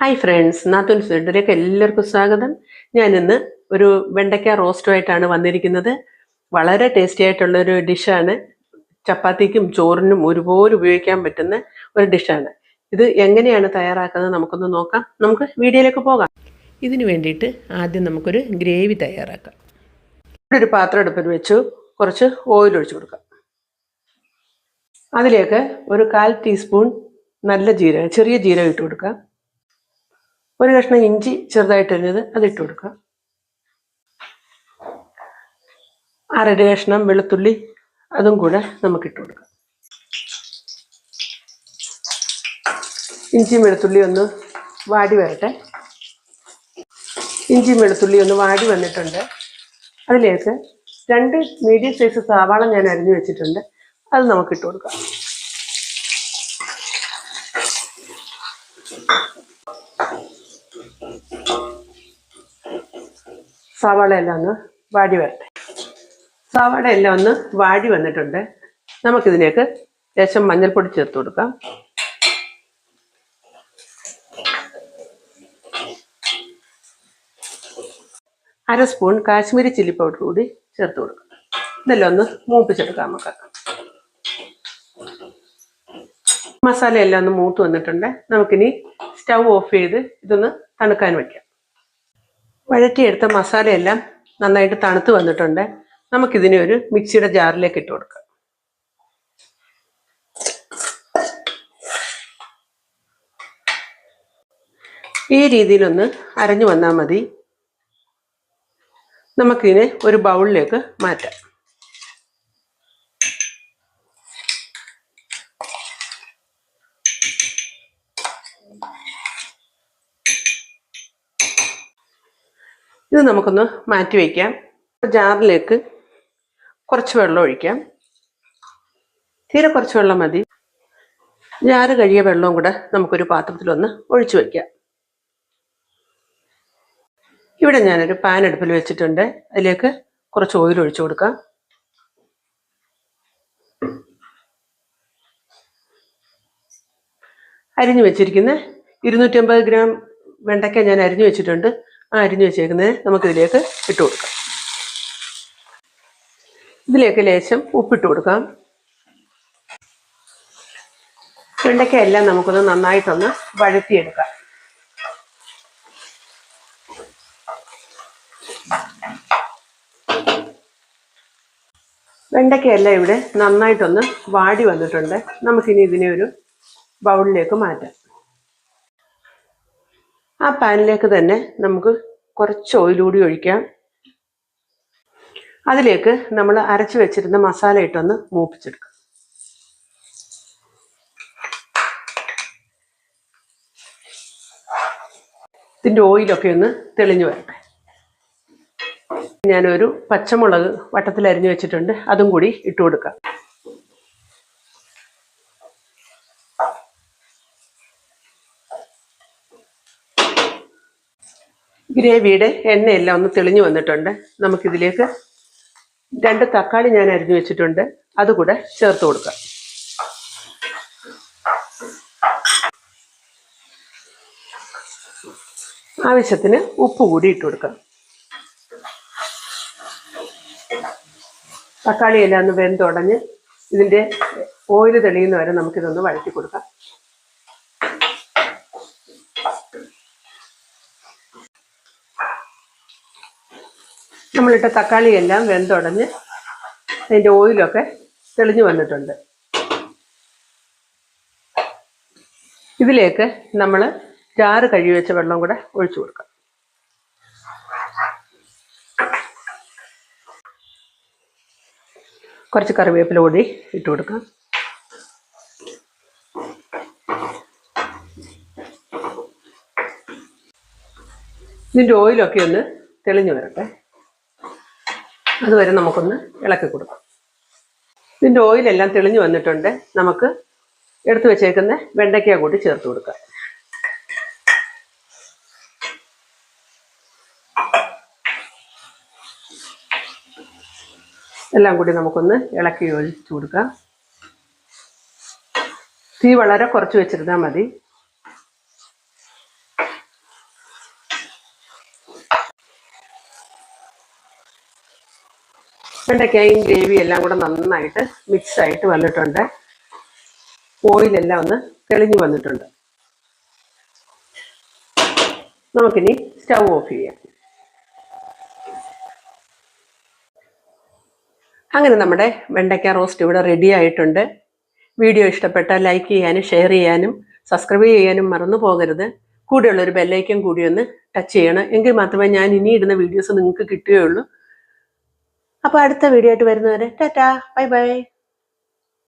Hi friends നാത്തുൻ ഫീഡിലേക്ക് എല്ലാവർക്കും സ്വാഗതം. ഞാൻ ഇന്ന് ഒരു വെണ്ടയ്ക്ക റോസ്റ്റുമായിട്ടാണ് വന്നിരിക്കുന്നത്. വളരെ ടേസ്റ്റി ആയിട്ടുള്ള ഒരു ഡിഷാണ് ചപ്പാത്തിക്കും ചോറിനും ഒരുപോലെ ഉപയോഗിക്കാൻ പറ്റുന്ന ഒരു ഡിഷാണ് ഇത് എങ്ങനെയാണ് തയ്യാറാക്കുന്നത് നമുക്കൊന്ന് നോക്കാം. നമുക്ക് വീഡിയോയിലേക്ക് പോകാം. ഇതിന് വേണ്ടിയിട്ട് ആദ്യം നമുക്കൊരു ഗ്രേവി തയ്യാറാക്കാം. ഇവിടെ ഒരു പാത്രം എടുപ്പിൽ വെച്ചു. കുറച്ച് ഓയിൽ ഒഴിച്ചു കൊടുക്കാം. അതിലേക്ക് ഒരു കാൽ ടീസ്പൂൺ നല്ല ജീരകം ചെറിയ ജീരകം ഇട്ട് കൊടുക്കാം. ഒരു കഷ്ണം ഇഞ്ചി ചെറുതായിട്ട് അരിഞ്ഞത് അത് കൊടുക്കുക. കൊടുക്കാം അരര കഷ്ണം വെളുത്തുള്ളി അതും കൂടെ നമുക്ക് ഇട്ട് കൊടുക്കാം. ഇഞ്ചിയും വെളുത്തുള്ളി ഒന്ന് വാടി വരട്ടെ. ഇഞ്ചിയും വെളുത്തുള്ളി ഒന്ന് വാടി വന്നിട്ടുണ്ട്. അതിലേക്ക് രണ്ട് മീഡിയം സൈസ് സവാള ഞാൻ അരിഞ്ഞു വെച്ചിട്ടുണ്ട്. അത് നമുക്ക് ഇട്ട് കൊടുക്കാം. സവാള എല്ലാം ഒന്ന് വാടി വരട്ടെ. സവാള എല്ലാം ഒന്ന് വാടി വന്നിട്ടുണ്ട്. നമുക്കിതിലേക്ക് ലേശം മഞ്ഞൾപ്പൊടി ചേർത്ത് കൊടുക്കാം. അര സ്പൂൺ കാശ്മീരി ചില്ലി പൗഡർ കൂടി ചേർത്ത് കൊടുക്കാം. ഇതെല്ലാം ഒന്ന് മൂപ്പിച്ചെടുക്കാം നമുക്ക്. മസാല എല്ലാം ഒന്ന് മൂത്ത് വന്നിട്ടുണ്ട്. നമുക്കിനി സ്റ്റൗ ഓഫ് ചെയ്ത് ഇതൊന്ന് തണുക്കാൻ വെക്കാം. വഴറ്റിയെടുത്ത മസാലയെല്ലാം നന്നായിട്ട് തണുത്ത് വന്നിട്ടുണ്ട്. നമുക്കിതിനെ ഒരു മിക്സിയുടെ ജാറിലേക്ക് ഇട്ട് കൊടുക്കാം. ഈ രീതിയിലൊന്ന് അരഞ്ഞു വന്നാൽ മതി. നമുക്കിതിനെ ഒരു ബൗളിലേക്ക് മാറ്റാം. ഇത് നമുക്കൊന്ന് മാറ്റി വയ്ക്കാം ജാറിലേക്ക് കുറച്ച് വെള്ളം ഒഴിക്കാം. തീരെ കുറച്ച് വെള്ളം മതി. ജാറ് കഴിയ വെള്ളവും കൂടെ നമുക്കൊരു പാത്രത്തിലൊന്ന് ഒഴിച്ചു വയ്ക്കാം ഇവിടെ ഞാനൊരു പാൻ അടുപ്പിൽ വെച്ചിട്ടുണ്ട്. അതിലേക്ക് കുറച്ച് ഓയിൽ ഒഴിച്ചു കൊടുക്കാം. അരിഞ്ഞു വെച്ചിരിക്കുന്ന ഇരുന്നൂറ്റമ്പത് ഗ്രാം വെണ്ടയ്ക്ക ഞാൻ അരിഞ്ഞു വെച്ചിട്ടുണ്ട്. അരിഞ്ഞു വെച്ചേക്കുന്നത് നമുക്കിതിലേക്ക് ഇട്ട് കൊടുക്കാം. ഇതിലേക്ക് ലേശം ഉപ്പിട്ട് കൊടുക്കാം. വെണ്ടയ്ക്ക എല്ലാം നമുക്കൊന്ന് നന്നായിട്ടൊന്ന് വഴറ്റിയെടുക്കാം. വെണ്ടയ്ക്കയെല്ലാം ഇവിടെ നന്നായിട്ടൊന്ന് വാടി വന്നിട്ടുണ്ട്. നമുക്കിനി ഇതിനെ ഒരു ബൗളിലേക്ക് മാറ്റാം. ആ പാനിലേക്ക് തന്നെ നമുക്ക് കുറച്ച് ഓയിൽ കൂടി ഒഴിക്കാം. അതിലേക്ക് നമ്മൾ അരച്ച് വെച്ചിരുന്ന മസാല ഇട്ടൊന്ന് മൂപ്പിച്ചെടുക്കാം. ഇതിന്റെ ഓയിലൊക്കെ ഒന്ന് തെളിഞ്ഞു വരട്ടെ. ഞാനൊരു പച്ചമുളക് വട്ടത്തിൽ അരിഞ്ഞു വെച്ചിട്ടുണ്ട്. അതും കൂടി ഇട്ട് കൊടുക്കാം. ഗ്രേവിയുടെ എണ്ണയെല്ലാം ഒന്ന് തെളിഞ്ഞു വന്നിട്ടുണ്ട്. നമുക്കിതിലേക്ക് രണ്ട് തക്കാളി ഞാൻ അരിഞ്ഞു വെച്ചിട്ടുണ്ട്. അതുകൂടെ ചേർത്ത് കൊടുക്കാം. ആവശ്യത്തിന് ഉപ്പ് കൂടി ഇട്ട് കൊടുക്കാം. തക്കാളിയെല്ലാം ഒന്ന് വെന്തുടഞ്ഞ് ഇതിന്റെ ഓയിൽ തെളിയുന്ന വരെ നമുക്കിതൊന്ന് വഴറ്റി കൊടുക്കാം. നമ്മളിട്ട തക്കാളിയെല്ലാം വെന്തുടഞ്ഞ് അതിന്റെ ഓയിലൊക്കെ തെളിഞ്ഞു വന്നിട്ടുണ്ട്. ഇതിലേക്ക് നമ്മൾ ചാറ് കഴുകി വെച്ച വെള്ളം കൂടെ ഒഴിച്ചു കൊടുക്കാം. കുറച്ച് കറിവേപ്പില കൂടി ഇട്ട് കൊടുക്കാം. ഇതിന്റെ ഓയിലൊക്കെ ഒന്ന് തെളിഞ്ഞു വരട്ടെ. അതുവരെ നമുക്കൊന്ന് ഇളക്കി കൊടുക്കാം. ഇതിന്റെ ഓയിലെല്ലാം തെളിഞ്ഞു വന്നിട്ടുണ്ട്. നമുക്ക് എടുത്തു വെച്ചേക്കുന്ന വെണ്ടയ്ക്ക കൂടി ചേർത്ത് കൊടുക്കാം. എല്ലാം കൂടി നമുക്കൊന്ന് ഇളക്കി ഒഴിച്ചു കൊടുക്കാം. തീ വളരെ കുറച്ച് വെച്ചിരുന്നാൽ മതി. വെണ്ടയ്ക്കായും ഗ്രേവി എല്ലാം കൂടെ നന്നായിട്ട് മിക്സ് ആയിട്ട് വന്നിട്ടുണ്ട്. ഓയിലെല്ലാം ഒന്ന് തെളിഞ്ഞു വന്നിട്ടുണ്ട്. നമുക്കിനി സ്റ്റൗ ഓഫ് ചെയ്യാം. അങ്ങനെ നമ്മുടെ വെണ്ടയ്ക്ക റോസ്റ്റ് ഇവിടെ റെഡി ആയിട്ടുണ്ട്. വീഡിയോ ഇഷ്ടപ്പെട്ടാൽ ലൈക്ക് ചെയ്യാനും ഷെയർ ചെയ്യാനും സബ്സ്ക്രൈബ് ചെയ്യാനും മറന്നു പോകരുത്. കൂടെയുള്ളൊരു ബെല്ലൈക്കൻ കൂടി ഒന്ന് ടച്ച് ചെയ്യണം. എങ്കിൽ മാത്രമേ ഞാൻ ഇനി ഇടുന്ന വീഡിയോസ് നിങ്ങൾക്ക് കിട്ടുകയുള്ളൂ. അപ്പോൾ അടുത്ത വീഡിയോ ആയിട്ട് വരുന്നവരെ ടാറ്റാ ബൈ ബൈ.